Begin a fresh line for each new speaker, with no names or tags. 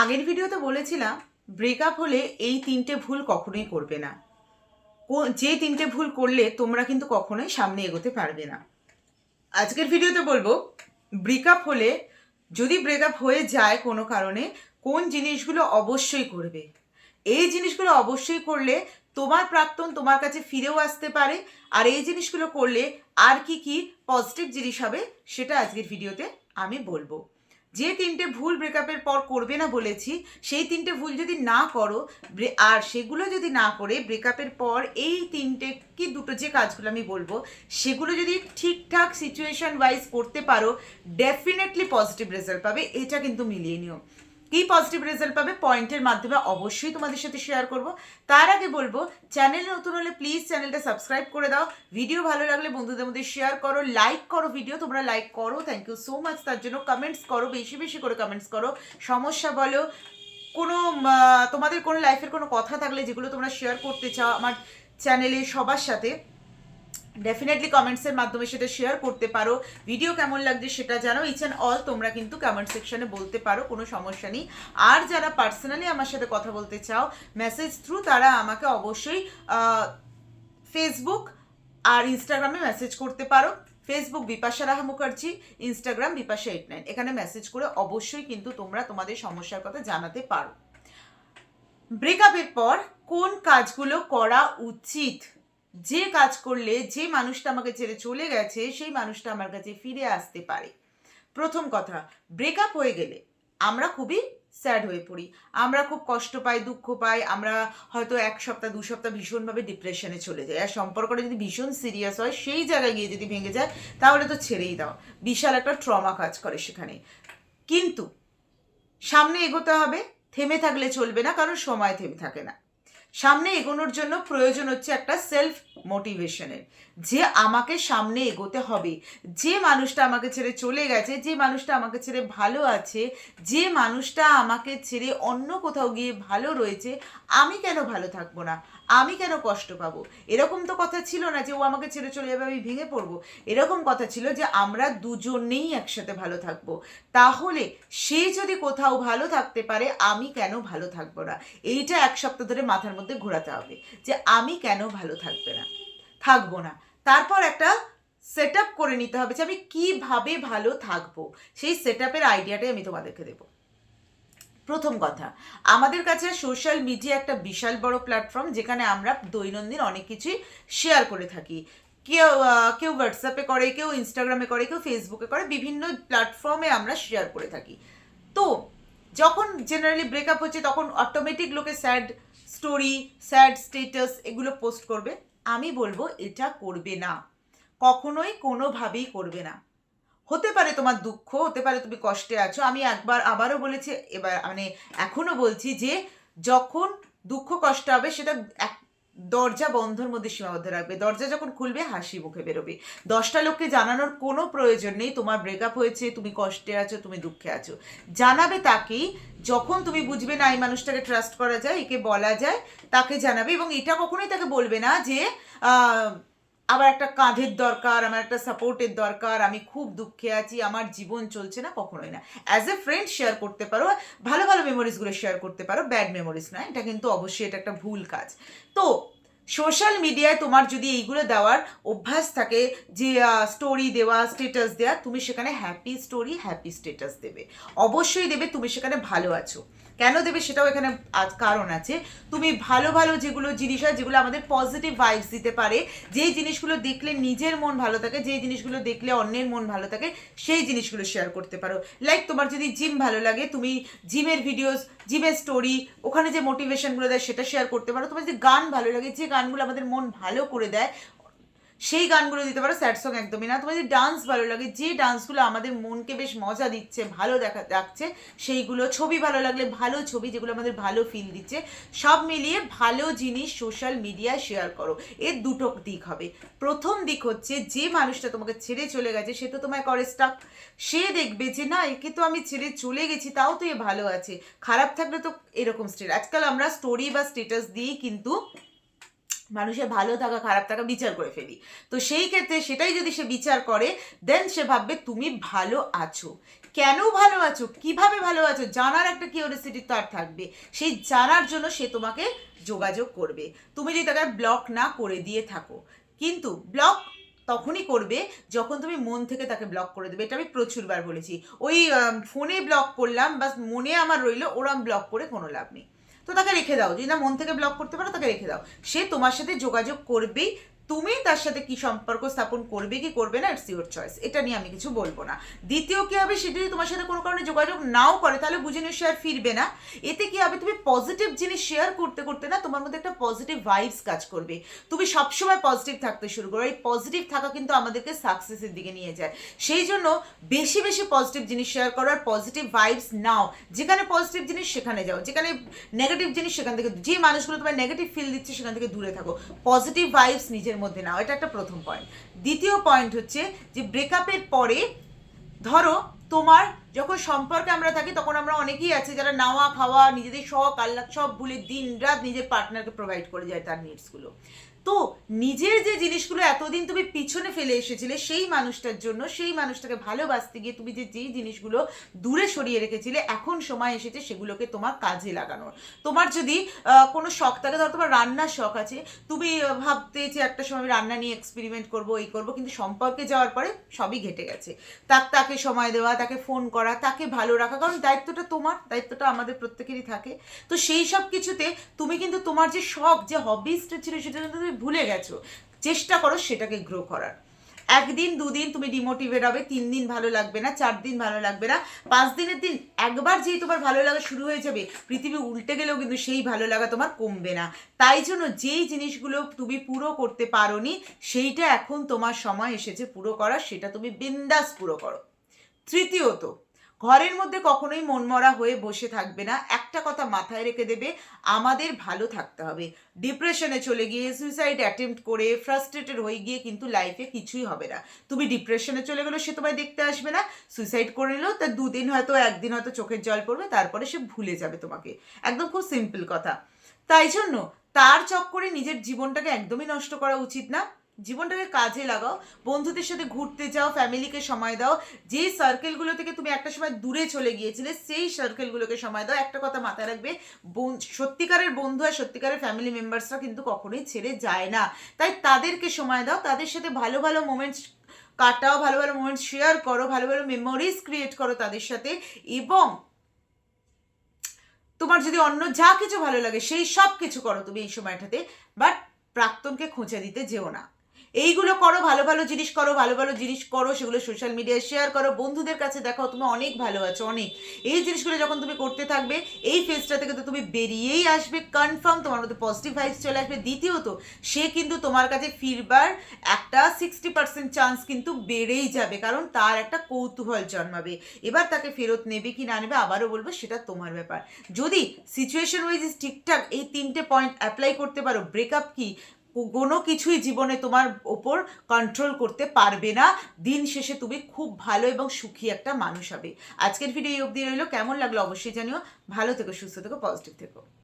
আগের ভিডিওতে বলেছিলাম ব্রেকআপ হলে এই তিনটে ভুল কখনোই করবে না। যে তিনটে ভুল করলে তোমরা কিন্তু কখনোই সামনে এগোতে পারবে না। আজকের ভিডিওতে বলব ব্রেকআপ হলে, যদি ব্রেকআপ হয়ে যায় কোনো কারণে, কোন জিনিসগুলো অবশ্যই করবে? এই জিনিসগুলো অবশ্যই করলে তোমার প্রাক্তন তোমার কাছে ফিরেও আসতে পারে, আর এই জিনিসগুলো করলে আর কি কি পজিটিভ জিনিস হবে, সেটা আজকের ভিডিওতে আমি বলব। যে তিনটে ভুল ব্রেকআপের পর করবে না বলেছি, সেই তিনটে ভুল যদি না করো আর সেগুলো যদি না করে ব্রেকআপের পর এই তিনটে কি দুটো যে কাজগুলো আমি বলব, সেগুলো যদি ঠিকঠাক সিচুয়েশন ওয়াইজ করতে পারো ডেফিনেটলি পজিটিভ রেজাল্ট পাবে, এটা কিন্তু মিলিয়ে নিও। কি পজিটিভ রেজাল্ট পাবে পয়েন্টের মাধ্যমে অবশ্যই তোমাদের সাথে শেয়ার করব। তার আগে বলব চ্যানেলে নতুন হলে প্লিজ চ্যানেলটা সাবস্ক্রাইব করে দাও। ভিডিও ভালো লাগলে বন্ধুদের মধ্যে শেয়ার করো লাইক করো ভিডিও তোমরা লাইক করো থ্যাংক ইউ সো মাচ তার জন্য কমেন্টস করো, বেশি বেশি করে কমেন্টস করো। সমস্যা বলো, কোনো তোমাদের কোনো লাইফের কোনো কথা থাকলে যেগুলো তোমরা শেয়ার করতে চাও আমার চ্যানেলে সবার সাথে ডেফিনেটলি কমেন্টসের মাধ্যমে সেটা শেয়ার করতে পারো। ভিডিও কেমন লাগছে সেটা জানো ইচ অ্যান্ড অল তোমরা কিন্তু কমেন্ট সেকশনে বলতে পারো, কোনো সমস্যা নেই। আর যারা পার্সোনালি আমার সাথে কথা বলতে চাও মেসেজ থ্রু তারা আমাকে অবশ্যই ফেসবুক আর ইনস্টাগ্রামে মেসেজ করতে পারো। Facebook Bipasha Raha Mukherjee Instagram Bipasha eight nine এখানে মেসেজ করে অবশ্যই কিন্তু তোমরা তোমাদের সমস্যার কথা জানাতে পারো। ব্রেকআপের পর কোন কাজগুলো করা উচিত? যে কাজ করলে যে মানুষটা আমাকে ছেড়ে চলে গেছে, সেই মানুষটা আমার কাছে ফিরে আসতে পারে। প্রথম কথা ব্রেকআপ হয়ে গেলে আমরা খুবই স্যাড হয়ে পড়ি। আমরা খুব কষ্ট পাই, দুঃখ পাই, আমরা হয়তো এক সপ্তাহ, দু সপ্তাহ ভীষণভাবে ডিপ্রেশনে চলে যাই। আর সম্পর্কটা যদি ভীষণ সিরিয়াস হয়, সেই জায়গায় গিয়ে যদি ভেঙে যায়, তাহলে তো ছেড়েই দাও। বিশাল একটা ট্রমা কাজ করে সেখানে। কিন্তু সামনে এগোতে হবে, থেমে থাকলে চলবে না, কারণ সময় থেমে থাকে না। সামনে এগোনোর জন্য প্রয়োজন হচ্ছে একটা সেলফ মোটিভেশনের যে আমাকে সামনে এগোতে হবে, যে মানুষটা আমাকে ছেড়ে চলে গেছে, যে মানুষটা আমাকে ছেড়ে ভালো আছে, যে মানুষটা আমাকে ছেড়ে অন্য কোথাও গিয়ে ভালো রয়েছে, আমি কেন ভালো থাকব না? আমি কেন কষ্ট পাবো? এরকম তো কথা ছিল না যে ও আমাকে ছেড়ে চলে যাবে, আমি ভেঙে পড়ব। এরকম কথা ছিল যে আমরা দুজনেই একসাথে ভালো থাকব। তাহলে সে যদি কোথাও ভালো থাকতে পারে, আমি কেন ভালো থাকব না? এইটা এক সপ্তাহ ধরে মাথার মধ্যে ঘোরাতে হবে যে আমি কেন ভালো থাকবে না? থাকব না। তারপর একটা সেট করে নিতে হবে যে আমি কীভাবে ভালো থাকব। সেই সেট আপের আইডিয়াটাই আমি তোমাদেরকে দেবো। প্রথম কথা, আমাদের কাছে সোশ্যাল মিডিয়া একটা বিশাল বড় প্ল্যাটফর্ম যেখানে আমরা দৈনন্দিন অনেক কিছুই শেয়ার করে থাকি। কেউ কেউ হোয়াটসঅ্যাপে করে, কেউ ইনস্টাগ্রামে করে, কেউ ফেসবুকে করে, বিভিন্ন প্ল্যাটফর্মে আমরা শেয়ার করে থাকি। তো, যখন জেনারেলি ব্রেকআপ হচ্ছে, তখন অটোমেটিক লোকে স্যাড স্টোরি স্যাড স্টেটাস এগুলো পোস্ট করবে। আমি বলব, এটা করবে না। কখনোই কোনোভাবেই করবে না। হতে পারে তোমার দুঃখ, হতে পারে তুমি কষ্টে আছো। আমি একবার আবারও বলেছি, এবার মানে এখনও বলছি যে যখন দুঃখ, কষ্ট হবে সেটা এক দরজা বন্ধর মধ্যে সীমাবদ্ধ রাখবে। দরজা যখন খুলবে হাসি মুখে বেরোবে। দশটা লোককে জানানোর কোনো প্রয়োজন নেই, তোমার ব্রেকআপ হয়েছে, তুমি কষ্টে আছো, তুমি দুঃখে আছো। জানাবে তাকেই, যখন তুমি বুঝবে না এই মানুষটাকে ট্রাস্ট করা যায়, একে বলা যায়, তাকে জানাবে এবং এটা কখনোই তাকে বলবে না যে আবার একটা কাঁধের দরকার, আমার একটা সাপোর্টের দরকার, আমি খুব দুঃখে আছি, আমার জীবন চলছে না কখনোই না। অ্যাজ এ ফ্রেন্ড শেয়ার করতে পারো, ভালো ভালো মেমোরিজগুলো শেয়ার করতে পারো ব্যাড মেমোরিজ না এটা কিন্তু অবশ্যই এটা একটা ভুল কাজ। তো সোশ্যাল মিডিয়ায় তোমার যদি এইগুলো দেওয়ার অভ্যাস থাকে যে স্টোরি দেওয়া স্টেটাস দেওয়া তুমি সেখানে হ্যাপি স্টোরি হ্যাপি স্টেটাস দেবে। অবশ্যই দেবে, তুমি সেখানে ভালো আছো। কেন দেবে সেটাও এখানে আজ- কারণ আছে। তুমি ভালো ভালো যেগুলো জিনিস হয়, যেগুলো আমাদের পজিটিভ ভাইবস দিতে পারে, যেই জিনিসগুলো দেখলে নিজের মন ভালো থাকে, যেই জিনিসগুলো দেখলে অন্যের মন ভালো থাকে, সেই জিনিসগুলো শেয়ার করতে পারো। লাইক তোমার যদি জিম ভালো লাগে, তুমি জিমের ভিডিওস জিমের স্টোরি ওখানে যে মোটিভেশনগুলো দেয়, সেটা শেয়ার করতে পারো। তোমার যদি গান ভালো লাগে, যে গানগুলো আমাদের মন ভালো করে দেয়, সেই গানগুলো দিতে পারো, স্যাড সং একদমই না। যদি ডান্স ভালো লাগে, যে ডান্সগুলো আমাদের মনকে বেশ মজা দিচ্ছে, ভালো দেখা রাখছে সেইগুলো, ছবি ভালো লাগলে ভালো ছবি, যেগুলো আমাদের ভালো ফিল দিচ্ছে, সব মিলিয়ে ভালো জিনিস সোশ্যাল মিডিয়ায় শেয়ার করো। এর দুটো দিক হবে। প্রথম দিক হচ্ছে, যে মানুষটা তোমাকে ছেড়ে চলে গেছে, সে তো তোমায় করে স্টাক সে দেখবে যে, না, একে তো আমি ছেড়ে চলে গেছি, তাও তো এ ভালো আছে। খারাপ থাকলে তো এরকম স্টেট আজকাল আমরা স্টোরি বা স্টেটাস দিয়েই কিন্তু মানুষের ভালো থাকা, খারাপ থাকা বিচার করে ফেলি। তো সেই ক্ষেত্রে সেটাই যদি সে বিচার করে দেন সে ভাববে, তুমি ভালো আছো। কেন ভালো আছো? কীভাবে ভালো আছো? জানার একটা কিউরিয়াসিটি তার থাকবে। সেই জানার জন্য সে তোমাকে যোগাযোগ করবে। তুমি যদি তাকে ব্লক না করে দিয়ে থাকো, কিন্তু ব্লক তখনই করবে যখন তুমি মন থেকে তাকে ব্লক করে দেবে। এটা আমি প্রচুরবার বলেছি। ওই ফোনে ব্লক করলাম বা মনে আমার রইল, ওরম ব্লক করে কোনো লাভ নেই। তো তাকে রেখে দাও। যদি না মন থেকে ব্লক করতে পারো, তাকে রেখে দাও। সে তোমার সাথে যোগাযোগ করবেই তুমি তার সাথে কি সম্পর্ক স্থাপন করবে, কি করবে না ইটস ইউর চয়েস এটা নিয়ে আমি কিছু বলব না। দ্বিতীয় কি হবে সে যদি তোমার সাথে কোনো কারণে যোগাযোগ নাও করে, তাহলে বুঝে সে আর ফিরবে না। এতে কি হবে, তুমি পজিটিভ জিনিস শেয়ার করতে করতে না, তোমার মধ্যে একটা পজিটিভ ভাইবস কাজ করবে। তুমি সবসময় পজিটিভ থাকতে শুরু করো। এই পজিটিভ থাকা কিন্তু আমাদেরকে সাকসেসের দিকে নিয়ে যায়। সেই জন্য বেশি বেশি পজিটিভ জিনিস শেয়ার করো আর পজিটিভ ভাইবস নাও। যেখানে পজিটিভ জিনিস, সেখানে যাও। যেখানে নেগেটিভ জিনিস, সেখান থেকে যে মানুষগুলো তোমার নেগেটিভ ফিল দিচ্ছে, সেখান থেকে দূরে থাকো। পজিটিভ ভাইবস নিজের মধ্যে নাও, এটা একটা প্রথম পয়েন্ট দ্বিতীয় পয়েন্ট হচ্ছে যে ব্রেকআপের পরে, ধরো তোমার যখন সম্পর্কে আমরা থাকি, তখন আমরা অনেকেই আছে যারা নাওয়া খাওয়া নিজেদের শখ আল্লাহ সব ভুলে দিন রাত নিজের পার্টনারকে প্রোভাইড করে যায় তার নিডসগুলো তো নিজের যে জিনিসগুলো এতদিন তুমি পিছনে ফেলে এসেছিলে, সেই মানুষটার জন্য, সেই মানুষটাকে ভালোবাসতে গিয়ে তুমি যে যেই জিনিসগুলো দূরে সরিয়ে রেখেছিলে, এখন সময় এসেছে সেগুলোকে তোমার কাজে লাগানোর। তোমার যদি কোনো শখ থাকে, ধরো তোমার রান্নার শখ আছে, তুমি ভাবতে যে একটা সময় রান্না নিয়ে এক্সপেরিমেন্ট করব, এই করব, কিন্তু সম্পর্কে যাওয়ার পরে সবই ঘেটে গেছে। তাক তাকে সময় দেওয়া, তাকে ফোন করা, তাকে ভালো রাখা, কারণ দায়িত্বটা তোমার, দায়িত্বটা আমাদের প্রত্যেকেরই থাকে। তো সেই সব কিছুতে তুমি কিন্তু তোমার যে শখ, যে হবিসটা ছিল সেটা কিন্তু তুমি ভুলে গেছো, চেষ্টা করো সেটাকে গ্রো করার। একদিন, দুদিন তুমি ডিমোটিভেট হবে, তিন দিন ভালো লাগবে না, চার দিন ভালো লাগবে না, পাঁচ দিনের দিন একবার যেই তোমার ভালো লাগা শুরু হয়ে যাবে, পৃথিবী উল্টে গেলেও কিন্তু সেই ভালো লাগা তোমার কমবে না। তাই জন্য যেই জিনিসগুলো তুমি পুরো করতে পারোনি, সেইটা এখন তোমার সময় এসেছে পুরো করার, সেটা তুমি বিন্দাস পুরো করো। তৃতীয়ত ঘরের মধ্যে কখনোই মনমরা হয়ে বসে থাকবে না। একটা কথা মাথায় রেখে দেবে, আমাদের ভালো থাকতে হবে। ডিপ্রেশনে চলে গিয়ে সুইসাইড অ্যাটেম্প্ট করে ফ্রাস্ট্রেটেড হয়ে গিয়ে কিন্তু লাইফে কিছুই হবে না। তুমি ডিপ্রেশনে চলে গেলেও সে তোমায় দেখতে আসবে না। সুইসাইড করে নিলেও তার দুদিন হয়তো, একদিন হয়তো চোখের জল পড়বে, তারপরে সে ভুলে যাবে তোমাকে। একদম খুব সিম্পল কথা। তাই জন্য তার চক্করে নিজের জীবনটাকে একদমই নষ্ট করা উচিত না। জীবনটাকে কাজে লাগাও, বন্ধুদের সাথে ঘুরতে যাও ফ্যামিলিকে সময় দাও। যেই সার্কেলগুলো থেকে তুমি একটা সময় দূরে চলে গিয়েছিলে, সেই সার্কেলগুলোকে সময় দাও। একটা কথা মাথায় রাখবে সত্যিকারের বন্ধু আর সত্যিকারের ফ্যামিলি মেম্বার্সরা কিন্তু কখনোই ছেড়ে যায় না। তাই তাদেরকে সময় দাও, তাদের সাথে ভালো ভালো মোমেন্টস কাটাও, ভালো ভালো মোমেন্টস শেয়ার করো, ভালো ভালো মেমোরিজ ক্রিয়েট করো তাদের সাথে। এবং তোমার যদি অন্য যা কিছু ভালো লাগে, সেই সব কিছু করো তুমি এই সময়টাতে। বাট প্রাক্তনকে খোঁচা দিতে যেও না। এইগুলো করো, ভালো ভালো জিনিস করো, ভালো ভালো জিনিস করো, সেগুলো সোশ্যাল মিডিয়ায় শেয়ার করো। বন্ধুদের কাছে দেখাও তুমি অনেক ভালো আছো, অনেক। এই জিনিসগুলো যখন তুমি করতে থাকবে, এই ফেজটা থেকে তো তুমি বেরিয়েই আসবে। কনফার্ম তোমার মধ্যে পজিটিভ ভাইবস চলে আসবে। দ্বিতীয়ত, সে কিন্তু তোমার কাছে ফিরবার একটা সিক্সটি পার্সেন্ট চান্স কিন্তু বেড়েই যাবে, কারণ তার একটা কৌতূহল জন্মাবে। এবার তাকে ফেরত নেবে কি না নেবে, আবারও বলব, সেটা তোমার ব্যাপার। যদি সিচুয়েশন ওয়াইজ ঠিকঠাক, এই তিনটে পয়েন্ট অ্যাপ্লাই করতে পারো ব্রেকআপ কি? কোনো কিছুই জীবনে তোমার ওপর কন্ট্রোল করতে পারবে না। দিন শেষে তুমি খুব ভালো এবং সুখী একটা মানুষ হবে। আজকের ভিডিও এই অবধি রইল। কেমন লাগল অবশ্যই জানিও। ভালো থেকো, সুস্থ থেকো পজিটিভ থেকো।